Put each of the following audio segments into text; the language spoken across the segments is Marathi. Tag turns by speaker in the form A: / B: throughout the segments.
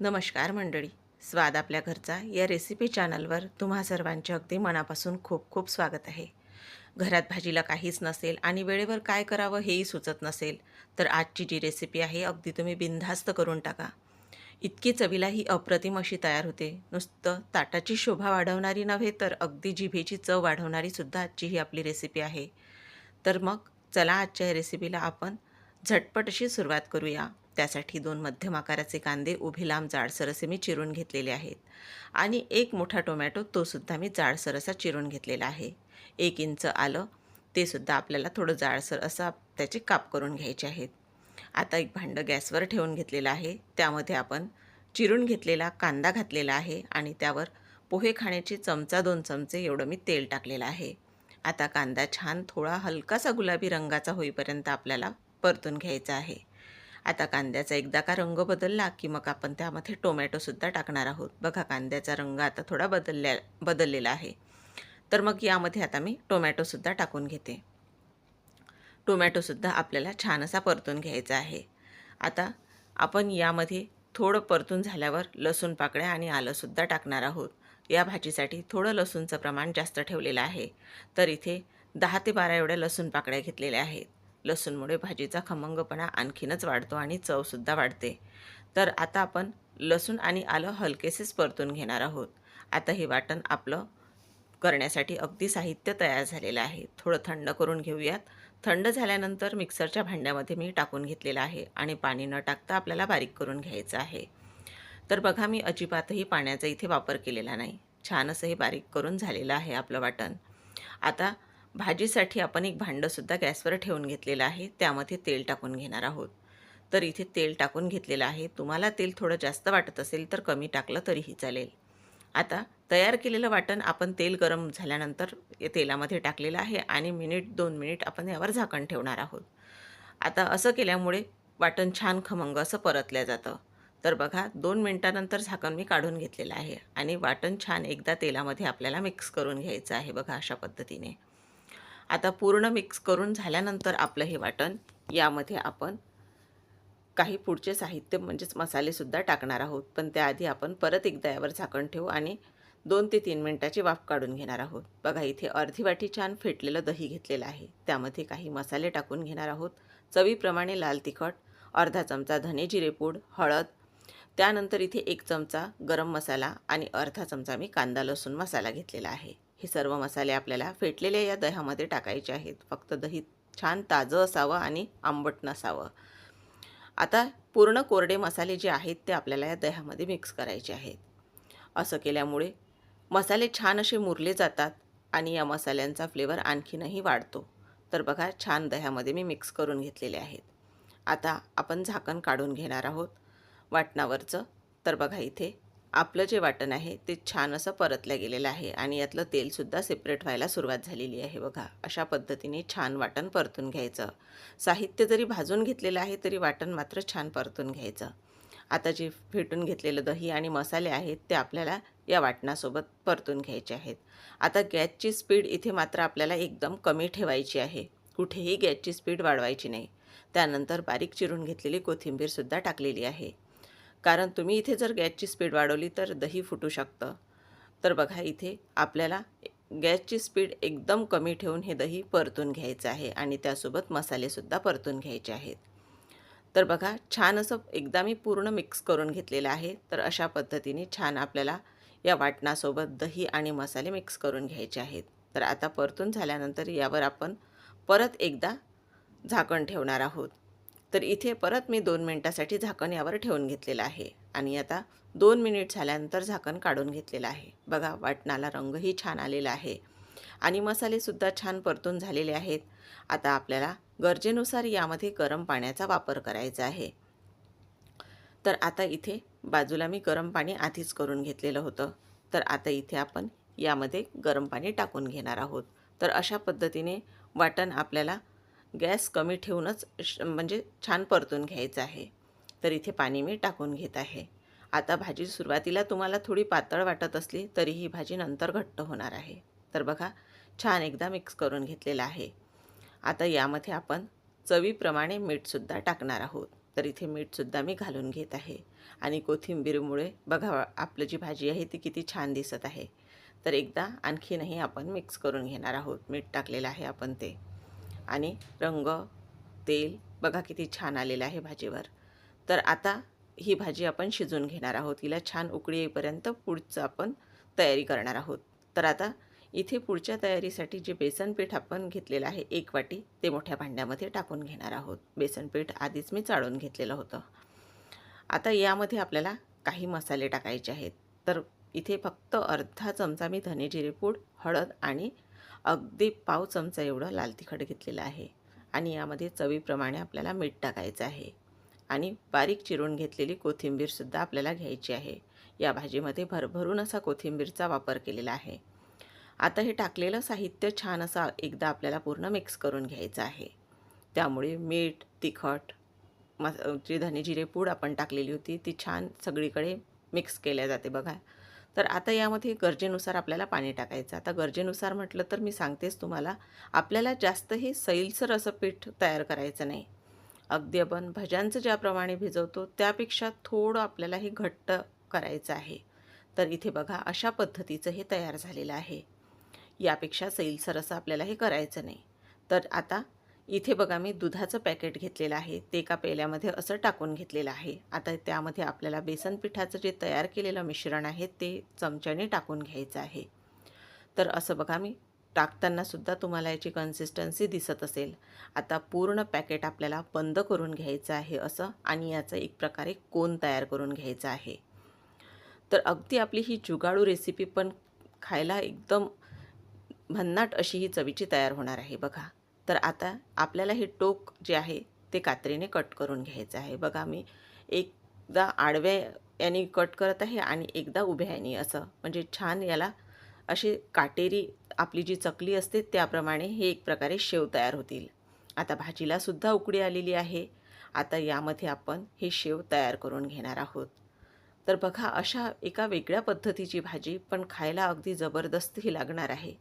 A: नमस्कार मंडळी. स्वाद आपल्या घरचा या रेसिपी चॅनलवर तुम्हा सर्वांचे अगदी मनापासून खूप खूप स्वागत आहे. घरात भाजीला काहीच नसेल आणि वेळेवर काय करावं हेही सुचत नसेल तर आजची जी रेसिपी आहे अगदी तुम्ही बिनधास्त करून टाका. इतकी चवीला ही अप्रतिम अशी तयार होते. नुसतं ताटाची शोभा वाढवणारी नव्हे तर अगदी जिभेची चव वाढवणारी सुद्धा आजची ही आपली रेसिपी आहे. तर मग चला आजच्या या रेसिपीला आपण झटपट अशी सुरुवात करूया. त्यासाठी दोन मध्यम आकाराचे कांदे उभे लांब जाडसर असे मी चिरून घेतलेले आहेत. आणि एक मोठा टोमॅटो तोसुद्धा मी जाडसर असा चिरून घेतलेला आहे. एक इंच आलं ते सुद्धा आपल्याला थोडं जाडसर असं त्याचे काप करून घ्यायचे आहेत. आता एक भांडं गॅसवर ठेवून घेतलेलं आहे. त्यामध्ये आपण चिरून घेतलेला कांदा घातलेला आहे आणि त्यावर पोहे खाण्याची चमचा दोन चमचे एवढं मी तेल टाकलेलं आहे. आता कांदा छान थोडा हलकासा गुलाबी रंगाचा होईपर्यंत आपल्याला परतून घ्यायचा आहे. आता कांद्याचा एकदा का रंग बदलला की मग आपण त्यामध्ये टोमॅटोसुद्धा टाकणार आहोत. बघा कांद्याचा रंग आता थोडा बदलल्या बदललेला आहे. तर मग यामध्ये आता मी टोमॅटोसुद्धा टाकून घेते. टोमॅटोसुद्धा आपल्याला छान असा परतून घ्यायचा आहे. आता आपण यामध्ये थोडं परतून झाल्यावर लसूण पाकळ्या आणि आलंसुद्धा टाकणार आहोत. या भाजीसाठी थोडं लसूणचं प्रमाण जास्त ठेवलेलं आहे. तर इथे दहा ते बारा एवढ्या लसूण पाकळ्या घेतलेल्या आहेत. लसूणमुळे भाजीचा खमंगपणा आणखीनच वाढतो आणि चवसुद्धा वाढते. तर आता आपण लसूण आणि आलं हलकेसेच परतून घेणार आहोत. आता हे वाटण आपलं करण्यासाठी अगदी साहित्य तयार झालेलं आहे. थोडं थंड करून घेऊयात. थंड झाल्यानंतर मिक्सरच्या भांड्यामध्ये मी टाकून घेतलेलं आहे आणि पाणी न टाकता आपल्याला बारीक करून घ्यायचं आहे. तर बघा मी अजिबातही पाण्याचा इथे वापर केलेला नाही. छान असं हे बारीक करून झालेलं आहे आपलं वाटण. आता भाजीसाठी आपण एक भांडंसुद्धा गॅसवर ठेवून घेतलेलं आहे. त्यामध्ये तेल टाकून घेणार आहोत. तर इथे तेल टाकून घेतलेलं आहे. तुम्हाला तेल थोडं जास्त वाटत असेल तर कमी टाकलं तरीही चालेल. आता तयार केलेलं वाटण आपण तेल गरम झाल्यानंतर तेलामध्ये टाकलेलं आहे आणि मिनिट दोन मिनिट आपण यावर झाकण ठेवणार आहोत. आता असं केल्यामुळे वाटण छान खमंग असं परतलं जातं. तर बघा दोन मिनटानंतर झाकण मी काढून घेतलेलं आहे आणि वाटण छान एकदा तेलामध्ये आपल्याला मिक्स करून घ्यायचं आहे बघा अशा पद्धतीने. आता पूर्ण मिक्स करून झाल्यानंतर आपलं हे वाटण यामध्ये आपण काही पुढचे साहित्य म्हणजेच मसालेसुद्धा टाकणार आहोत. पण त्याआधी आपण परत एकदा यावर झाकण ठेवू आणि दोन ते तीन मिनटाची वाफ काढून घेणार आहोत. बघा इथे अर्धी वाटी छान फेटलेलं दही घेतलेलं आहे. त्यामध्ये काही मसाले टाकून घेणार आहोत. चवीप्रमाणे लाल तिखट अर्धा चमचा धने जिरेपूड हळद त्यानंतर इथे एक चमचा गरम मसाला आणि अर्धा चमचा मी कांदा लसूण मसाला घेतलेला आहे. हे सर्व मसाले आपल्याला फेटलेल्या या दह्यामध्ये टाकायचे आहेत. फक्त दही छान ताजं असावं आणि आंबट नसावं. आता पूर्ण कोरडे मसाले जे आहेत ते आपल्याला या दह्यामध्ये मिक्स करायचे आहेत. असं केल्यामुळे मसाले छान असे मुरले जातात आणि या मसाल्यांचा फ्लेवर आणखीनही वाढतो. तर बघा छान दह्यामध्ये मी मिक्स करून घेतलेले आहेत. आता आपण झाकण काढून घेणार आहोत. वाटणावरचं. तर बघा इथे आपलं जे वाटण आहे ते छान असं परतलं गेलेलं आहे आणि यातलं तेलसुद्धा सेपरेट व्हायला सुरुवात झालेली आहे बघा. अशा पद्धतीने छान वाटण परतून घ्यायचं. साहित्य जरी भाजून घेतलेलं आहे तरी वाटण मात्र छान परतून घ्यायचं. आता जे फेटून घेतलेलं दही आणि मसाले आहेत ते आपल्याला या वाटणासोबत परतून घ्यायचे आहेत. आता गॅसची स्पीड इथे मात्र आपल्याला एकदम कमी ठेवायची आहे. कुठेही गॅसची स्पीड वाढवायची नाही. त्यानंतर बारीक चिरून घेतलेली कोथिंबीरसुद्धा टाकलेली आहे. कारण तुम्ही इथे जर गॅसची स्पीड वाढवली तर दही फुटू शकतं. तर बघा इथे आपल्याला गॅसची स्पीड एकदम कमी ठेवून हे दही परतून घ्यायचं आहे आणि त्यासोबत मसालेसुद्धा परतून घ्यायचे आहेत. तर बघा छान असं एकदा मी पूर्ण मिक्स करून घेतलेलं आहे. तर अशा पद्धतीने छान आपल्याला या वाटणासोबत दही आणि मसाले मिक्स करून घ्यायचे आहेत. तर आता परतून झाल्यानंतर यावर आपण परत एकदा झाकण ठेवणार आहोत. तर इथे परत मी दोन मिनटासाठी झाकण यावर ठेवून घेतलेलं आहे. आणि आता दोन मिनिट झाल्यानंतर झाकण काढून घेतलेलं आहे. बघा वाटणाला रंगही छान आलेला आहे. आणि मसालेसुद्धा छान परतून झालेले आहेत. आता आपल्याला गरजेनुसार यामध्ये गरम पाण्याचा वापर करायचा आहे. तर आता इथे बाजूला मी गरम पाणी आधीच करून घेतलेलं होतं. तर आता इथे आपण यामध्ये गरम पाणी टाकून घेणार आहोत. तर अशा पद्धतीने वाटण आपल्याला गॅस कमी ठेवूनच श म्हणजे छान परतून घ्यायचं आहे. तर इथे पाणी मी टाकून घेत आहे. आता भाजी सुरुवातीला तुम्हाला थोडी पातळ वाटत असली तरी ही भाजी नंतर घट्ट होणार आहे. तर बघा छान एकदा मिक्स करून घेतलेलं आहे. आता यामध्ये आपण चवीप्रमाणे मीठसुद्धा टाकणार आहोत. तर इथे मीठसुद्धा मी घालून घेत आहे. आणि कोथिंबीरमुळे बघा आपलं जी भाजी आहे ती किती छान दिसत आहे. तर एकदा आणखीनही आपण मिक्स करून घेणार आहोत. मीठ टाकलेलं आहे आपण ते. आणि रंग तेल बघा किती छान आलेलं आहे भाजीवर. तर आता ही भाजी आपण शिजवून घेणार आहोत. हिला छान उकळी येईपर्यंत पुढचं आपण तयारी करणार आहोत. तर आता इथे पुढच्या तयारीसाठी जे बेसनपीठ आपण घेतलेलं आहे एक वाटी ते मोठ्या भांड्यामध्ये टाकून घेणार आहोत. बेसनपीठ आधीच मी चाळून घेतलेलं होतं. आता यामध्ये आपल्याला काही मसाले टाकायचे आहेत. तर इथे फक्त अर्धा चमचा मी धने जिरेपूड हळद आणि अगदी पाव चमचा एवढं लाल तिखट घेतलेलं आहे आणि यामध्ये चवीप्रमाणे आपल्याला मीठ टाकायचं आहे. आणि बारीक चिरून घेतलेली कोथिंबीरसुद्धा आपल्याला घ्यायची आहे. या भाजीमध्ये भरभरून असा कोथिंबीरचा वापर केलेला आहे. आता हे टाकलेलं साहित्य छान असं एकदा आपल्याला पूर्ण मिक्स करून घ्यायचं आहे. त्यामुळे मीठ तिखट मस जी धने जिरे पूड आपण टाकलेली होती ती छान सगळीकडे मिक्स केल्या जाते बघा. तर आता यामध्ये गरजेनुसार आपल्याला पाणी टाकायचं. आता गरजेनुसार म्हटलं तर मी सांगतेच तुम्हाला आपल्याला जास्त हे सैलसर असं पीठ तयार करायचं नाही. अगदी आपण भज्यांचं ज्याप्रमाणे भिजवतो त्यापेक्षा थोडं आपल्याला हे घट्ट करायचं आहे. तर इथे बघा अशा पद्धतीचं हे तयार झालेलं आहे. यापेक्षा सैलसर असं आपल्याला हे करायचं नाही. तर आता इथे बघा मी दुधाचं पॅकेट घेतलेलं आहे. ते एका पेल्यामध्ये असं टाकून घेतलेलं आहे. आता त्यामध्ये आपल्याला बेसन पिठाचं जे तयार केलेलं मिश्रण आहे ते चमच्याने टाकून घ्यायचं आहे. तर असं बघा मी टाकतानासुद्धा तुम्हाला याची कन्सिस्टन्सी दिसत असेल. आता पूर्ण पॅकेट आपल्याला बंद करून घ्यायचं आहे असं आणि याचं एक प्रकारे कोन तयार करून घ्यायचं आहे. तर अगदी आपली ही जुगाडू रेसिपी पण खायला एकदम भन्नाट अशी ही चवीची तयार होणार आहे बघा. तर आता आपल्याला हे टोक जे आहे ते कात्रीने कट करून घ्यायचं आहे. बघा मी एकदा आडव्या याने कट करत आहे आणि एकदा उभ्या याने. असं म्हणजे छान याला अशी काटेरी आपली जी चकली असते त्याप्रमाणे हे एक प्रकारे शेव तयार होतील. आता भाजीलासुद्धा उकडी आलेली आहे. आता यामध्ये आपण हे शेव तयार करून घेणार आहोत. तर बघा अशा एका वेगळ्या पद्धतीची भाजी पण खायला अगदी जबरदस्त ही लागणार आहे.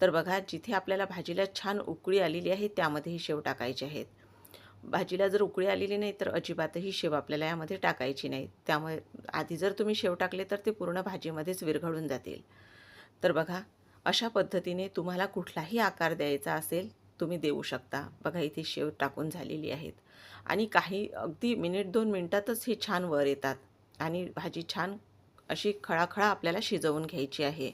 A: तर बघा जिथे आपल्याला भाजीला छान उकळी आलेली आहे त्यामध्ये ही शेव टाकायचे आहेत. भाजीला जर उकळी आलेली नाही तर अजिबातही शेव आपल्याला यामध्ये टाकायची नाही. त्यामुळे आधी जर तुम्ही शेव टाकले तर ते पूर्ण भाजीमध्येच विरघळून जातील. तर बघा अशा पद्धतीने तुम्हाला कुठलाही आकार द्यायचा असेल तुम्ही देऊ शकता. बघा इथे शेव टाकून झालेली आहेत. आणि काही अगदी मिनिट दोन मिनटातच हे छान वर येतात. आणि भाजी छान अशी खळाखळा आपल्याला शिजवून घ्यायची आहे.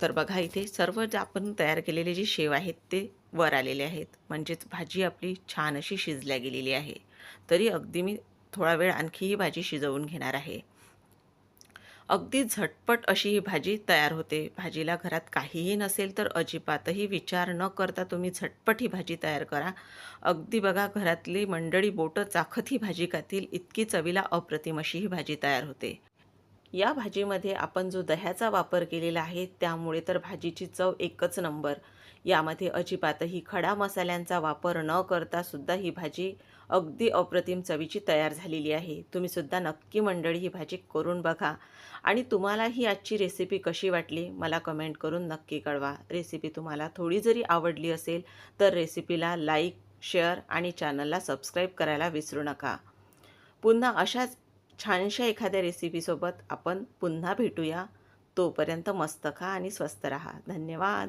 A: तर बघा इथे सर्व जे आपण तयार केलेले जे शेव आहेत ते वर आलेले आहेत. म्हणजेच भाजी आपली छान अशी शिजल्या गेलेली आहे. तरी अगदी मी थोडा वेळ आणखी ही भाजी शिजवून घेणार आहे. अगदी झटपट अशी ही भाजी तयार होते. भाजीला घरात काहीही नसेल तर अजिबातही विचार न करता तुम्ही झटपट ही भाजी तयार करा. अगदी बघा घरातली मंडळी बोटं चाखत ही भाजी खातील इतकी चवीला अप्रतिम अशी ही भाजी तयार होते. या भाजीमध्ये आपण जो दह्याचा वापर केलेला आहे त्यामुळे तर भाजीची चव एकच नंबर. यामध्ये अजिबातही खडा मसाल्यांचा वापर न करता सुद्धा ही भाजी अगदी अप्रतिम चवीची तयार झालेली आहे. तुम्हीसुद्धा नक्की मंडळी ही भाजी करून बघा. आणि तुम्हाला ही आजची रेसिपी कशी वाटली मला कमेंट करून नक्की कळवा. रेसिपी तुम्हाला थोडी जरी आवडली असेल तर रेसिपीला लाईक शेअर आणि चॅनलला सबस्क्राईब करायला विसरू नका. पुन्हा अशाच छानशा एखाद्या रेसिपीसोबत आपण पुन्हा भेटूया. तोपर्यंत मस्त खा आणि स्वस्त रहा. धन्यवाद.